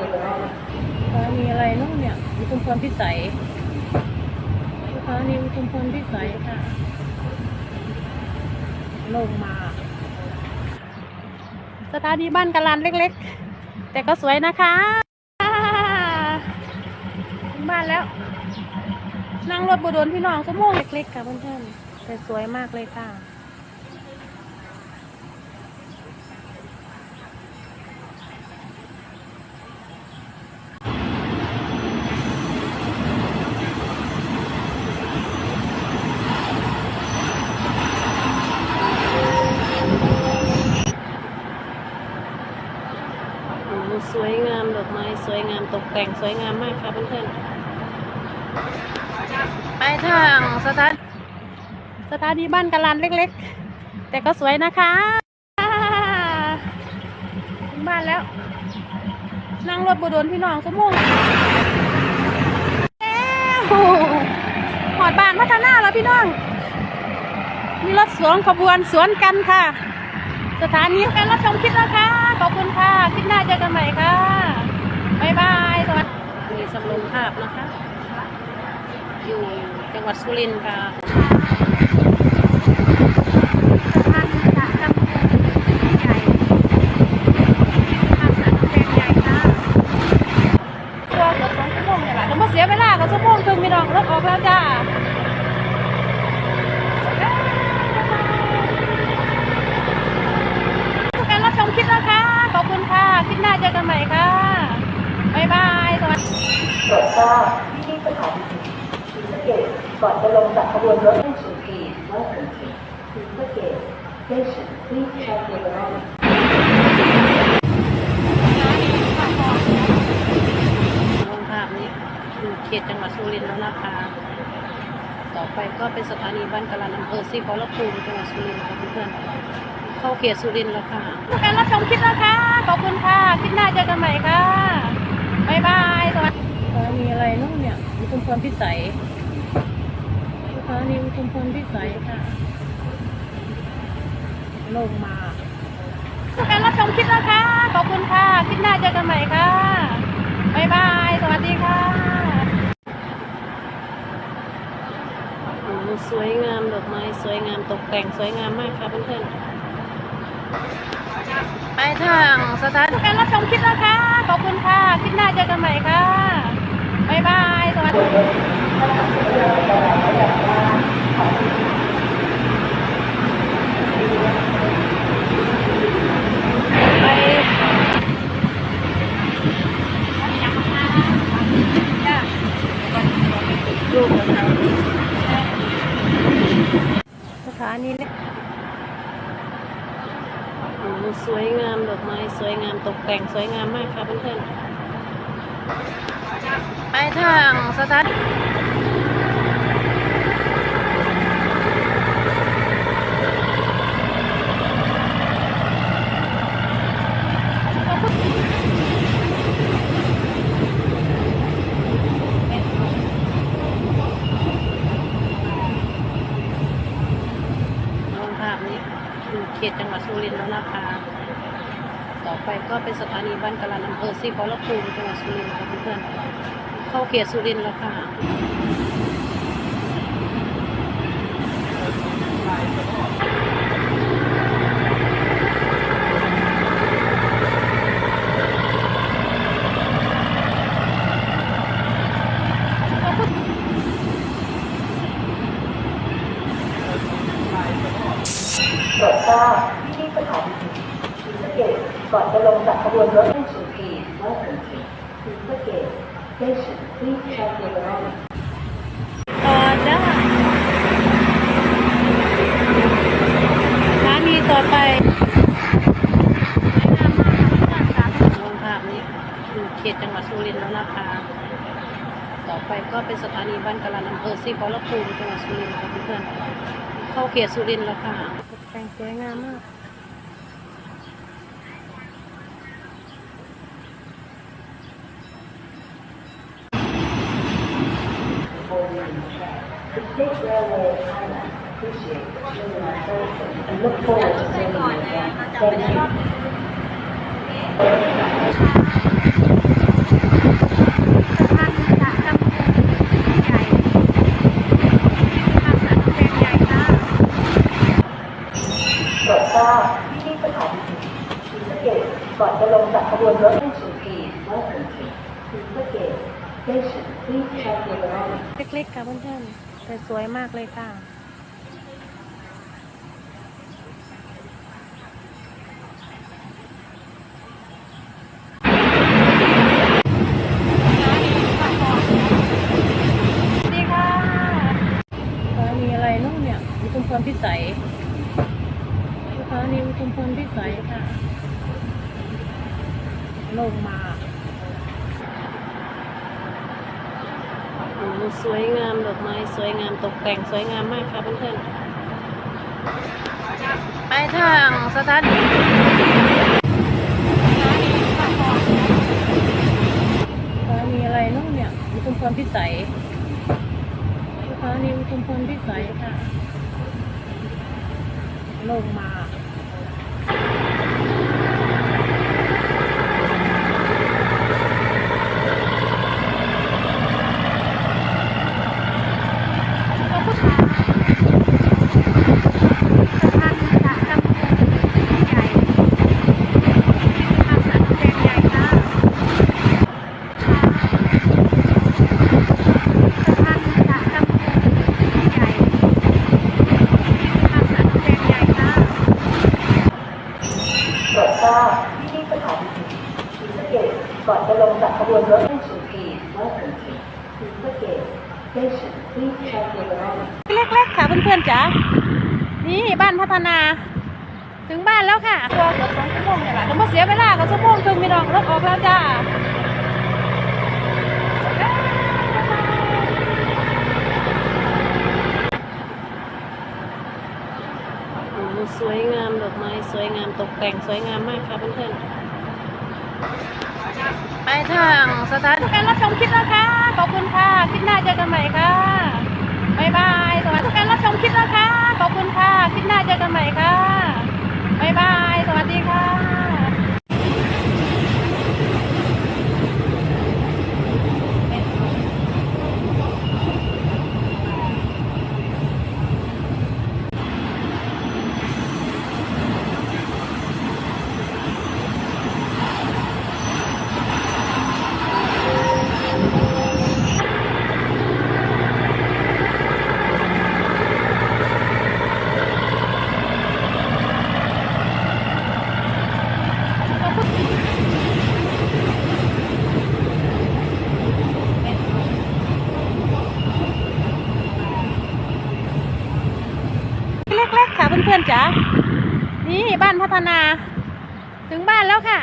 สถานีอะไรเนาะเนี่ยอุทุมพรพิสัยสถานีอุทุมพรพิสัยค่ะ ลงมา สถานีบ้านกะลานเล็กๆ แต่ก็สวยนะคะถึงบ้านแล้ว นั่งรถบุดนพี่น้องชั่วโมงเล็กๆค่ะเพื่อนๆแต่สวยมากเลยค่ะ โอ้โหสวยงามดอกไม้ สวยงามตกแต่งสวยงามมากค่ะเพื่อนๆ ไปทางสถานสถานีบ้านกะลานเล็กๆ แต่ก็สวยนะคะถึงบ้านแล้ว นั่งรถบุดนพี่น้องชั่วงแล้วหอดบานพัฒนาแล้วพี่น้อง มีรถสวนขบวนสวนกันค่ะ สถานีการรับชมคลิปนะคะ ขอบคุณค่ะ คลิปหน้าเจอกันใหม่ค่ะ บ๊ายบายสวัสดีมีสำรวมภาพนะคะ อยู่จังหวัดสุรินทร์ค่ะสถานีจากกำแพงใหญ่ทางสารกำแพงใหญ่ค่ะตัวเกือบสองชั่วโมงเนี่ยแหละต้องมาเสียเวลากับชั่วโมงครึ่งมีดอกรถออกแล้วจ้า การรับชมคลิปนะคะ ขอบคุณค่ะ คลิปหน้าเจอกันใหม่ค่ะ บ๊ายบาย สวัสดี ตรวจทราบที่สถานีศรีสะเก่อนจะลงจากขบวนรถ Attention please welcome to Cooper Station please check your belongings ลงภาพนี้อยู่เขตจังหวัดสุรินทร์แล้วนะคะ ต่อไปก็เป็นสถานีบ้านกะลานอำเภอศรีขอรภูมิจังหวัดสุรินทร์ค่ะเพื่อนๆเข้าเขตสุรินทร์แล้วค่ะการรับชมคลิปนะคะ ขอบคุณค่ะ คลิปหน้าเจอกันใหม่ค่ะ บ๊ายบาย สวัสดีสถานีอะไรเนาะเนี่ยอุทุมพรพิสัย สถานีอุทุมพรพิสัยค่ะ ลงมาการรับชมคลิปนะคะ ขอบคุณค่ะ คลิปหน้าเจอกันใหม่ค่ะ บ๊ายบาย สวัสดีค่ะโอ้โหสวยงามดอกไม้ สวยงามตกแต่งสวยงามมากค่ะเพื่อนๆ ไปทางสถานการรับชมคลิปนะคะ ขอบคุณค่ะ คลิปหน้าเจอกันใหม่ค่ะ บ๊ายบายสวัสดีไปลูกของเราสถานีเล็กสวยงามดอกไม้สวยงามตกแต่งสวยงามมากค่ะเพื่อนๆ ไปทางสถานลงภาพนี้อยู่เขตจังหวัดสุรินทร์แล้วนะคะ่อไปก็เป็นสถานีบ้านกะลานอำเภอศรีขอรภูมิจังหวัดสุรินทร์ค่ะเพื่อนๆเข้าเขตสุรินทร์แล้วค่ะตรวทราบที่สถานีศรีสเกษ ก่อนจะลงจากขบวนรถ Attention please welcome to Cooper Station please check your belongings ต่อได้สถานีต่อไปลงภาพนี้อยู่เขตจังหวัดสุรินทร์แล้วนะคะ ต่อไปก็เป็นสถานีบ้านกะลานอำเภอศรีขอรภูมิจังหวัดสุรินทร์ค่ะเพื่อนๆเข้าเขตสุรินทร์แล้วค่ะตกแต่งสวยงามมาก The State Railway Thailand appreciates and look forward to seeing you again. Thank you. ท่านจะทำบุญใหญ่ทำสันเป็นใหญ่ค่ะ โปรด ทราบที่สถานีศรีสะเกษก่อนจะลงจากขบวนรถให้สุขีว่าถึงศรีสะเกษ Station please check your belongings เล็กๆค่ะเพื่อนๆ แต่สวยมากเลยค่ะ สวัสดีค่ะสถานีอะไรนู่นเนี่ยมีชุมพรพิสัยสถานีมีชุมพรพิสัยค่ะ ลงมาโอ้โห สวยงามดอกไม้สวยงามตกแต่งสวยงามมากค่ะเพื่อนๆ ไปทางสถานีสถานีอะไรนู่นเนี่ยมีชุมพรพิสัยสถานีชุมพลพิสัยค่ะ ลงมา ท่านจะทำบุญใหญ่ทำสันเป็นใหญ่ค่ะท่านจะทำบุญใหญ่ทำสันเป็นใหญ่ค่ะ โปรดทราบที่สถานีศรีสะเกษก่อนจะลงจากขบวนรถให้สุขีว่าถึงศรีสะเกษ Station please check your belongings เล็กๆค่ะเพื่อนๆจ๋า นี่บ้านพัฒนา ถึงบ้านแล้วค่ะตัวเกือบสองชั่วโมงเนี่ยแหละต้องมาเสียเวลากับชั่วโมงครึ่งมีดอกรถออกแล้วจ้าสวยงามดอกไม้สวยงามตกแต่งสวยงามมากค่ะเพื่อนๆ ทางสถานการรับชมคลิปนะคะ ขอบคุณค่ะ คลิปหน้าเจอกันใหม่ค่ะ บ๊ายบาย สวัสดีการรับชมคลิปนะคะ ขอบคุณค่ะ คลิปหน้าเจอกันใหม่ค่ะ บ๊ายบาย สวัสดีค่ะ เล็กๆค่ะเพื่อนๆจ๋า นี่บ้านพัฒนา ถึงบ้านแล้วค่ะ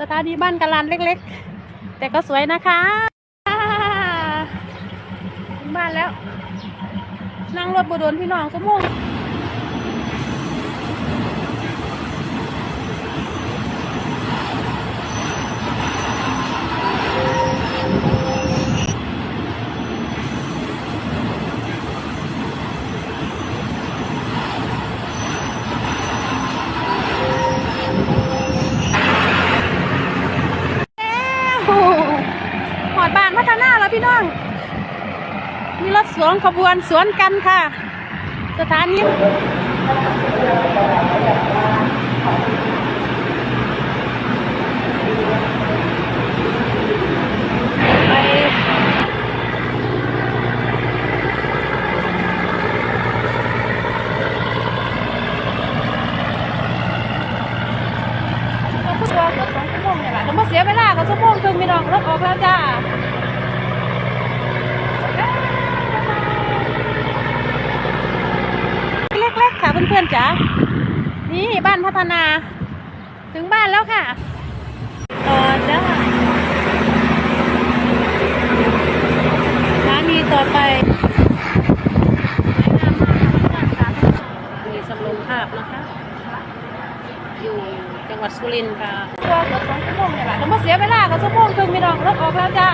สถานีบ้านกะลันเล็กๆ แต่ก็สวยนะคะ ถึงบ้านแล้ว นั่งรถบุดนพี่น้องสมุงแล้วหอดบ้านพัฒนาแล้ว พี่น้อง มีรถสวนขบวนสวนกันค่ะ สถานีไปก็พูดว่าเกือบสองชั่วโมงเนี่ยแหละต้องมาเสียเวลากับชั่วโมงครึ่งมีดอกรถออกแล้วจ้า เล็กๆค่ะเพื่อนๆจ๋านี่บ้านพัฒนา ถึงบ้านแล้วค่ะต่อจ้าสถานีต่อไปสวยงามมากค่ะเพื่อนๆมีสำโรงภาพนะคะ อยู่จังหวัดสุรินทร์ค่ะตัวเกือบสองชั่วโมงเนี่ยแหละต้องมาเสียเวลากับชั่วโมงครึ่งมีดอกรถออกแล้วจ้า